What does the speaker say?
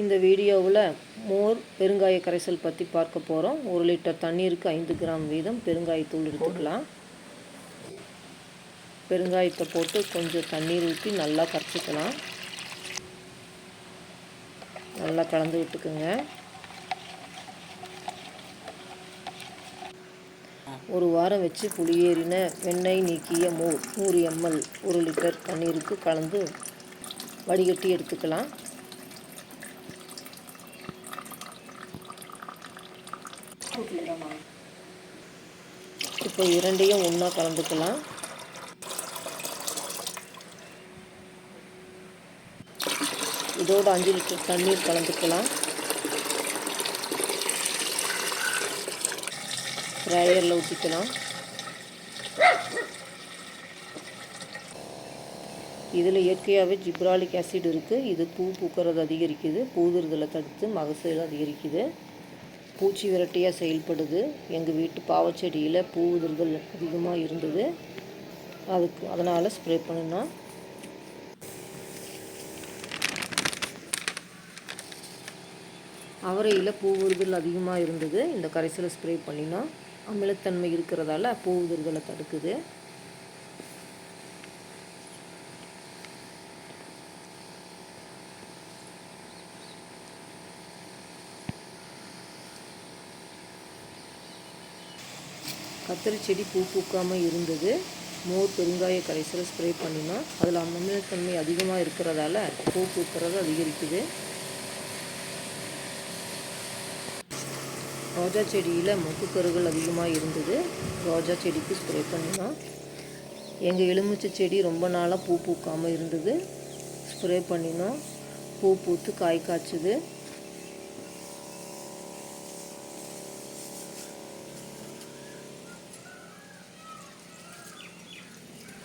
இந்த வீடியோவில் மோர் பெருங்காய கரைசல் பற்றி பார்க்க போகிறோம் ஒரு லிட்டர் தண்ணீருக்கு ஐந்து கிராம் வீதம் பெருங்காயத்தூள் எடுத்துக்கலாம். பெருங்காயத்தை போட்டு கொஞ்சம் தண்ணீர் ஊற்றி நல்லா கரைச்சிக்கலாம். நல்லா கலந்து விட்டுக்குங்க. ஒரு வாரம் வச்சு புளியேறின வெண்ணெய் நீக்கிய மோர் நூறு எம்எல் ஒரு லிட்டர் தண்ணீருக்கு கலந்து வடிகட்டி எடுத்துக்கலாம். இப்போ இரண்டையும் ஒன்றா கலந்துக்கலாம். இதோட அஞ்சு லிட்டர் தண்ணீர் கலந்துக்கலாம். ட்ரையரில் ஊற்றிக்கலாம் இதில் இயற்கையாகவே ஜிப்ராலிக் ஆசிட் இருக்குது இது பூ பூக்கிறது அதிகரிக்குது. பூதுறுதலை தடுத்து மகசூல் அதிகரிக்குது. பூச்சி விரட்டியாக செயல்படுது. எங்கள் வீட்டு பாவச்செடியில் பூ உதிர்தல் அதிகமாக இருந்தது. அதுக்கு அதனால் ஸ்ப்ரே பண்ணினோம் அவரையில் பூ உறுதல் அதிகமாக இருந்தது. இந்த கரைசலை ஸ்ப்ரே பண்ணினோம் அமிலத்தன்மை இருக்கிறதால பூ உதிர்தலை தடுக்குது. கத்திரி செடி பூ பூக்காமல் இருந்தது. மோர் பெருங்காய கரைசலை ஸ்ப்ரே பண்ணினோம். அதில் அமிலத்தன்மை அதிகமாக இருக்கிறதால பூ பூக்கிறது அதிகரிக்குது. ரோஜா செடியில் மொக்குக்கருகள் அதிகமாக இருந்தது. ரோஜா செடிக்கு ஸ்ப்ரே பண்ணினோம். எங்கள் எலுமிச்சை செடி ரொம்ப நாளாக பூ பூக்காமல் இருந்தது. ஸ்ப்ரே பண்ணினோம். பூ பூத்து காய் காய்ச்சுது.